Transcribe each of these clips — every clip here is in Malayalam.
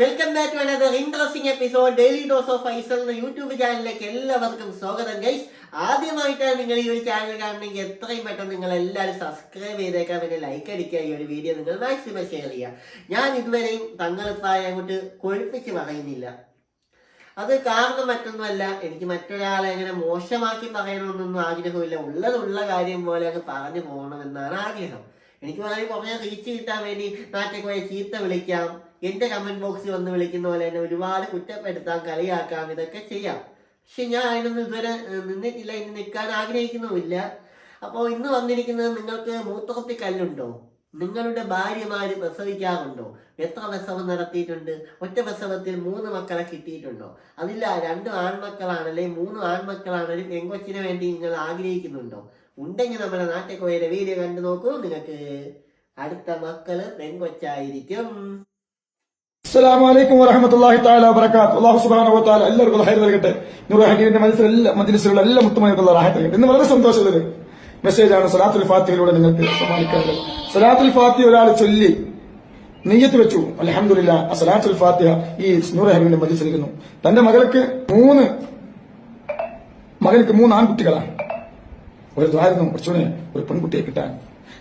Welcome back to another interesting episode daily dose of ഐസൽ എന്ന യൂട്യൂബ് ചാനലിലേക്ക് എല്ലാവർക്കും സ്വാഗതം. ഗൈസ് ആദ്യമായിട്ടാണ് നിങ്ങൾ ഈ ഒരു ചാനൽ കാണണമെങ്കിൽ എത്രയും പെട്ടെന്ന് നിങ്ങൾ എല്ലാവരും സബ്സ്ക്രൈബ് ചെയ്തേക്കാൻ പിന്നെ ലൈക്ക് അടിക്കുക. ഈ ഒരു വീഡിയോ നിങ്ങൾ മാക്സിമം ഷെയർ ചെയ്യുക. ഞാൻ ഇതുവരെയും തങ്ങളിപ്പായ അങ്ങോട്ട് കൊഴുപ്പിച്ച് പറയുന്നില്ല. അത് കാരണം മറ്റൊന്നുമല്ല എനിക്ക് മറ്റൊരാളെ അങ്ങനെ മോശമാക്കി പറയണമെന്നൊന്നും ആഗ്രഹമില്ല. ഉള്ളതുള്ള കാര്യം പോലെ അങ്ങ് പറഞ്ഞു പോകണമെന്നാണ് ആഗ്രഹം. എനിക്ക് പറയാൻ കുറേ റീച്ച് കിട്ടാൻ വേണ്ടി നാട്ടിൽ പോയി ചീത്ത വിളിക്കാം. എന്റെ കമന്റ് ബോക്സിൽ വന്ന് വിളിക്കുന്ന പോലെ തന്നെ ഒരുപാട് കുറ്റപ്പെടുത്താം കളിയാക്കാം ഇതൊക്കെ ചെയ്യാം. പക്ഷെ ഞാൻ അതിനൊന്നും ഇതുവരെ നിന്നിട്ടില്ല ഇനി നിൽക്കാൻ ആഗ്രഹിക്കുന്നുമില്ല. അപ്പോൾ ഇന്ന് വന്നിരിക്കുന്നത് നിങ്ങൾക്ക് മൂത്രത്തി കല്ലുണ്ടോ? നിങ്ങളുടെ ഭാര്യമാര് പ്രസവിക്കാറുണ്ടോ? എത്ര പ്രസവം നടത്തിയിട്ടുണ്ട്? ഒറ്റ പ്രസവത്തിൽ മൂന്ന് മക്കളെ കിട്ടിയിട്ടുണ്ടോ? അതില്ല രണ്ട് ആൺമക്കളാണല്ലേ മൂന്ന് ആൺമക്കളാണല്ലേ പെങ്കൊച്ചിന് വേണ്ടി നിങ്ങൾ ആഗ്രഹിക്കുന്നുണ്ടോ? ഉണ്ടെങ്കിൽ നമ്മുടെ നാട്ടിൽ പോയ വീഡിയോ കണ്ടു നോക്കൂ. നിങ്ങൾക്ക് അടുത്ത മക്കൾ പെങ്കൊച്ചായിരിക്കും അസ്സലാമു അലൈക്കും വറഹമത്തുള്ളാഹി തആല വബറകാത്ത് അല്ലാഹു സുബ്ഹാനഹു വതആല എല്ലാവർക്കും ഹൈർ നൽകട്ടെ. നൂറു ഹക്കീമിന്റെ മനസ്സിൽ എല്ലാ മജ്ലിസുകളിലും എല്ലാ മുത്തുമായിട്ടുള്ള റാഹത്ത് ഇന്ന് വളരെ സന്തോഷത്തിൽ ആണ് സലാത്തുൽ ഫാത്തിഹയിലൂടെ നിങ്ങൾക്ക് സമ്മാനിക്കാറുള്ളത് സലാത്തുൽ ഫാത്തിഹ ഒരാൾ ചൊല്ലി നെയ്യത്ത് വെച്ചു. അലഹമില്ല സലാത്തുൽ ഫാത്തിഹ ഈ നൂർ ഹബീബിന്റെ മജ്ലിസിലിരുന്നു തന്റെ മകൾക്ക് മൂന്ന് മകൾക്ക് മൂന്ന് ആൺകുട്ടികളാണ്. ഒരു ദ്വാരുന്നു കുറച്ചുകൂടെ ഒരു പെൺകുട്ടിയെ കിട്ടാൻ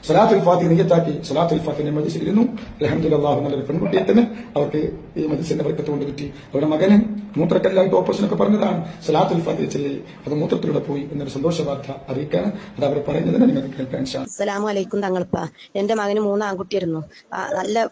സലാത്തുൽ ഫാത്തിഹ നെയ്യത്താക്കി സലാത്തുൽ ഫാത്തിഹിന്റെ മജിസിലിരുന്നു അലഹമുല്ലാഹു നല്ലൊരു പെൺകുട്ടിയെ തന്നെ അവർക്ക് ഈ മജിസിന്റെ വർക്കത്ത് കൊണ്ട് കിട്ടി അവരുടെ മകന് മൂത്രക്കല്ലായിട്ട് ഓപ്പറേഷൻ ഒക്കെ പറഞ്ഞതാണ്. സലാത്തുൽ ഫാത്തിഹ ചൊല്ലി. അത് മൂത്രത്തിലൂടെ പോയി എന്നൊരു സന്തോഷ വാർത്ത അറിയിക്കാണ് അത് അവർ പറയുന്നതിന് നിങ്ങൾക്ക് കേൾക്കാൻ അസ്സലാമു അലൈക്കും തങ്ങളപ്പ. എന്റെ മകന് മൂന്ന് ആൺകുട്ടിയായിരുന്നു. നല്ല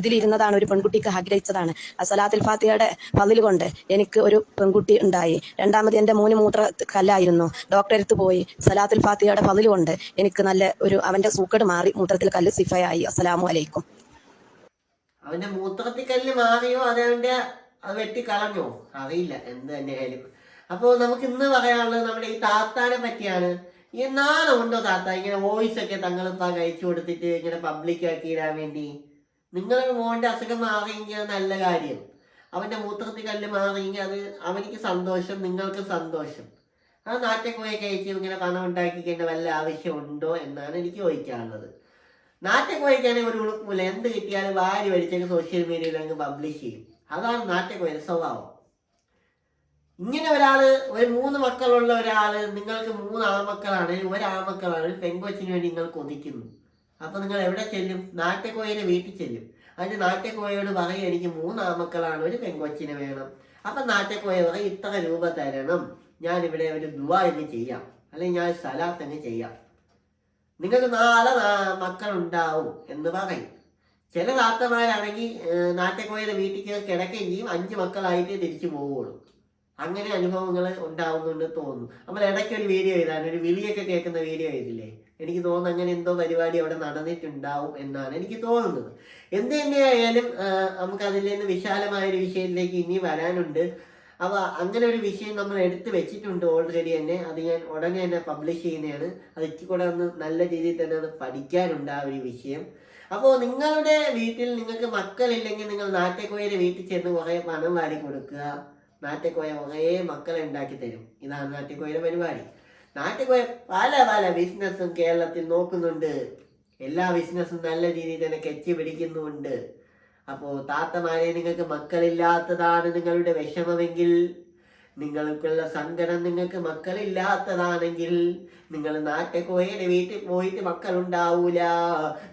ഇതിലിരുന്നതാണ് ഒരു പെൺകുട്ടിക്ക് ആഗ്രഹിച്ചതാണ്. സലാത്തുൽ ഫാത്തിഹയുടെ പതിൽ കൊണ്ട് എനിക്ക് ഒരു പെൺകുട്ടി ഉണ്ടായി. രണ്ടാമത് എന്റെ മൂന്ന് മൂത്ര കല്ലായിരുന്നു ഡോക്ടറെ പോയി. സലാത്തുൽ ഫാത്തിഹയുടെ പതിൽ കൊണ്ട് എനിക്ക് നല്ല ഒരു അവന്റെ സൂക്കട് മാറി മൂത്രത്തിൽ കല്ല് സിഫയായി അസ്സലാമു അലൈക്കും. അവന്റെ മൂത്രത്തിൽ കല്ല് മാറിയോ അത് അവന്റെ അത് വെട്ടി കളഞ്ഞോ? അറിയില്ല എന്ത് തന്നെയായാലും അപ്പോൾ നമുക്ക് ഇന്ന് പറയാനുള്ളത് നമ്മുടെ ഈ താത്താനെ പറ്റിയാണ്. ഈ നാണം ഉണ്ടോ താത്ത? ഇങ്ങനെ വോയിസ് ഒക്കെ തങ്ങളിപ്പ കഴിച്ചു കൊടുത്തിട്ട് ഇങ്ങനെ പബ്ലിക് ആക്കി ഇടാൻ വേണ്ടി. നിങ്ങളുടെ മോന്റെ അസുഖം മാറിയെങ്കിൽ നല്ല കാര്യം. അവന്റെ മൂത്രത്തിൽ കല്ല് മാറിയെങ്കിൽ അത് അവനിക്ക് സന്തോഷം നിങ്ങൾക്ക് സന്തോഷം. ആ പോയി കഴിച്ച് ഇങ്ങനെ പണം ഉണ്ടാക്കിക്കേണ്ട വല്ല ആവശ്യമുണ്ടോ എന്നാണ് എനിക്ക് ചോദിക്കാനുള്ളത്. നാട്ടിൽ പോയിക്കാണെങ്കിൽ ഒരു ഉളുപ്പില്ല എന്ത് കിട്ടിയാലും വാരി വലിച്ചൊക്കെ സോഷ്യൽ മീഡിയയിൽ അങ്ങ് പബ്ലിഷ് ചെയ്യും. അതാണ് പോയത് സ്വഭാവം. ഇങ്ങനെ ഒരാൾ ഒരു മൂന്ന് മക്കളുള്ള ഒരാൾ നിങ്ങൾക്ക് മൂന്ന് ആമക്കളാണ് ഒരു ആമക്കളാണ് പെങ്കൊച്ചിന് വേണ്ടി നിങ്ങൾ കൊതിക്കുന്നു അപ്പൊ നിങ്ങൾ എവിടെ ചെല്ലും? നാട്ടക്കോയിലെ വീട്ടിൽ ചെല്ലും. അതിന് നാട്ടക്കോയോട് പറയും എനിക്ക് മൂന്ന് ആമക്കളാണ് ഒരു പെങ്കൊച്ചിനെ വേണം. അപ്പൊ നാട്ടക്കോയ പറയും ഇത്ര രൂപ തരണം. ഞാൻ ഇവിടെ ഒരു ദുവാ അങ്ങ് ചെയ്യാം. അല്ലെങ്കിൽ ഞാൻ സലാത്ത് തന്നെ ചെയ്യാം. നിങ്ങൾക്ക് നാളെ മക്കളുണ്ടാവും എന്ന് പറയും. ചില താത്തമാരാണെങ്കിൽ നാട്ടിൽ വീട്ടിൽ കയറി കിടക്കുകയും ചെയ്യും. അഞ്ച് മക്കളായിട്ട് തിരിച്ചു പോവുള്ളൂ. അങ്ങനെ അനുഭവങ്ങൾ ഉണ്ടാവുന്നുണ്ട് തോന്നുന്നു. അപ്പോൾ ഇടയ്ക്ക് ഒരു വീഡിയോ എഴുതാൻ ഒരു വിളിയൊക്കെ കേൾക്കുന്ന വീഡിയോ എഴുതില്ലേ എനിക്ക് തോന്നുന്നു അങ്ങനെ എന്തോ പരിപാടി അവിടെ നടന്നിട്ടുണ്ടാവും എന്നാണ് എനിക്ക് തോന്നുന്നത്. എന്ത് തന്നെയായാലും നമുക്കതിൽ നിന്ന് വിശാലമായ ഒരു വിഷയത്തിലേക്ക് ഇനി വരാനുണ്ട്. അവ അങ്ങനെ ഒരു വിഷയം നമ്മൾ എടുത്തു വെച്ചിട്ടുണ്ട് ഓൾറെഡി തന്നെ. അത് ഞാൻ ഉടനെ തന്നെ പബ്ലിഷ് ചെയ്യുന്നതാണ്. അത് ഇച്ചിരി കൂടെ ഒന്ന് നല്ല രീതിയിൽ തന്നെ അത് പഠിക്കാനുണ്ട് ആ ഒരു വിഷയം. അപ്പോൾ നിങ്ങളുടെ വീട്ടിൽ നിങ്ങൾക്ക് മക്കളില്ലെങ്കിൽ നിങ്ങൾ നാറ്റക്കോയയുടെ വീട്ടിൽ ചെന്ന് കുറേ പണം വാരി കൊടുക്കുക. നാറ്റക്കോയ കുറേ മക്കളെ ഉണ്ടാക്കി തരും. ഇതാണ് നാറ്റക്കോയുടെ പരിപാടി. നാറ്റക്കോയ പല പല ബിസിനസ്സും കേരളത്തിൽ നോക്കുന്നുണ്ട്. എല്ലാ ബിസിനസ്സും നല്ല രീതിയിൽ തന്നെ കെച്ചി പിടിക്കുന്നുമുണ്ട് അപ്പോൾ താത്തമാരെ നിങ്ങൾക്ക് മക്കളില്ലാത്തതാണ് നിങ്ങളുടെ വിഷമമെങ്കിൽ നിങ്ങൾക്കുള്ള സങ്കടം നിങ്ങൾക്ക് മക്കളില്ലാത്തതാണെങ്കിൽ നിങ്ങൾ നാട്ടിൽ വീട്ടിൽ പോയിട്ട് മക്കളുണ്ടാവൂല.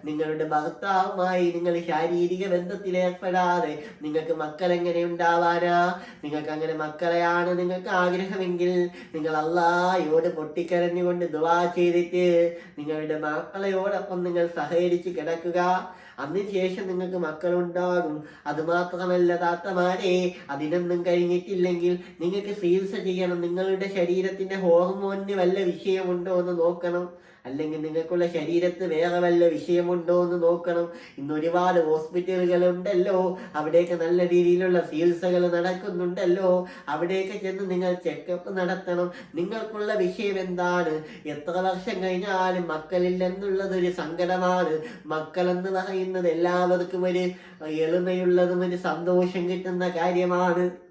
നിങ്ങളുടെ ഭർത്താവുമായി നിങ്ങൾ ശാരീരിക ബന്ധത്തിൽ ഏർപ്പെടാതെ നിങ്ങൾക്ക് മക്കൾ എങ്ങനെ ഉണ്ടാവാനാ? നിങ്ങൾക്ക് അങ്ങനെ മക്കളെയാണ് നിങ്ങൾക്ക് ആഗ്രഹമെങ്കിൽ നിങ്ങൾ അള്ളായോട് പൊട്ടിക്കരഞ്ഞുകൊണ്ട് ദുവാ ചെയ്തിട്ട് നിങ്ങളുടെ മക്കളെയോടൊപ്പം നിങ്ങൾ സഹകരിച്ച് കിടക്കുക. അതിനുശേഷം നിങ്ങൾക്ക് മക്കളുണ്ടാകും. അതുമാത്രമല്ല താത്തമാരെ അതിനൊന്നും കഴിഞ്ഞിട്ടില്ലെങ്കിൽ നിങ്ങൾക്ക് ചികിത്സ ചെയ്യണം. നിങ്ങളുടെ ശരീരത്തിന്റെ ഹോർമോണിന് വല്ല വിഷയമുണ്ടോ എന്ന് നോക്കണം. അല്ലെങ്കിൽ നിങ്ങൾക്കുള്ള ശരീരത്ത് വേറെ വല്ല വിഷയമുണ്ടോ എന്ന് നോക്കണം. ഇന്ന് ഒരുപാട് ഹോസ്പിറ്റലുകളുണ്ടല്ലോ. അവിടെയൊക്കെ നല്ല രീതിയിലുള്ള ചികിത്സകൾ നടക്കുന്നുണ്ടല്ലോ. അവിടെയൊക്കെ ചെന്ന് നിങ്ങൾ ചെക്കപ്പ് നടത്തണം. നിങ്ങൾക്കുള്ള വിഷയം എന്താണ്? എത്ര വർഷം കഴിഞ്ഞാലും മക്കളില്ലെന്നുള്ളത് ഒരു സങ്കടമാണ്. മക്കളെന്ന് പറയുന്നത് എല്ലാവർക്കും ഒരു എളിമയുള്ളതും ഒരു സന്തോഷം കിട്ടുന്ന കാര്യമാണ്.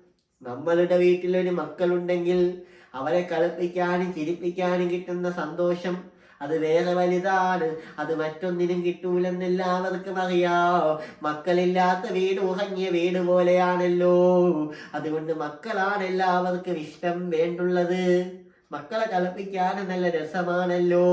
നമ്മളുടെ വീട്ടിലൊരു മക്കളുണ്ടെങ്കിൽ അവരെ കളിപ്പിക്കാനും ചിരിപ്പിക്കാനും കിട്ടുന്ന സന്തോഷം അത് വേറെ വലുതാണ്. അത് മറ്റൊന്നിനും കിട്ടൂലെന്ന് എല്ലാവർക്കും അറിയാം. മക്കളില്ലാത്ത വീട് ഉറങ്ങിയ വീട് പോലെയാണല്ലോ. അതുകൊണ്ട് മക്കളാണ് എല്ലാവർക്കും ഇഷ്ടം വേണ്ടുള്ളത്. മക്കളെ കളിപ്പിക്കാൻ നല്ല രസമാണല്ലോ.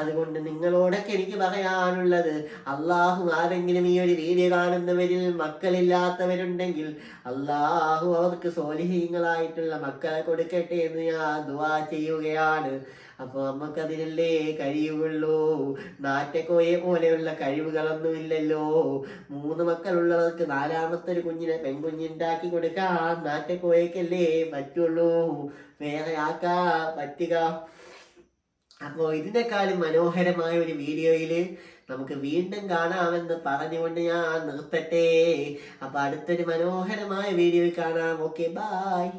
അതുകൊണ്ട് നിങ്ങളോടൊക്കെ എനിക്ക് പറയാനുള്ളത് അള്ളാഹു ആരെങ്കിലും ഈ ഒരു വീഡിയോ കാണുന്നവരിൽ മക്കളില്ലാത്തവരുണ്ടെങ്കിൽ അള്ളാഹു അവർക്ക് സോലിഹീങ്ങളായിട്ടുള്ള മക്കളെ കൊടുക്കട്ടെ എന്ന് ഞാൻ ദുവാ ചെയ്യുകയാണ്. അപ്പൊ നമുക്കതിനല്ലേ കഴിയുള്ളൂ നാറ്റക്കോയെ പോലെയുള്ള കഴിവുകളൊന്നുമില്ലല്ലോ. മൂന്ന് മക്കളുള്ളവർക്ക് നാലാമത്തെ ഒരു കുഞ്ഞിനെ പെൺകുഞ്ഞുണ്ടാക്കി കൊടുക്കാൻ നാറ്റക്കോയക്കല്ലേ പറ്റുള്ളൂ. വേറെ ആക്കാ പറ്റുക? അപ്പോൾ ഇതിനേക്കാളും മനോഹരമായ ഒരു വീഡിയോയിൽ നമുക്ക് വീണ്ടും കാണാമെന്ന് പറഞ്ഞുകൊണ്ട് ഞാൻ നിർത്തട്ടെ. അപ്പൊ അടുത്തൊരു മനോഹരമായ വീഡിയോയിൽ കാണാം. Okay bye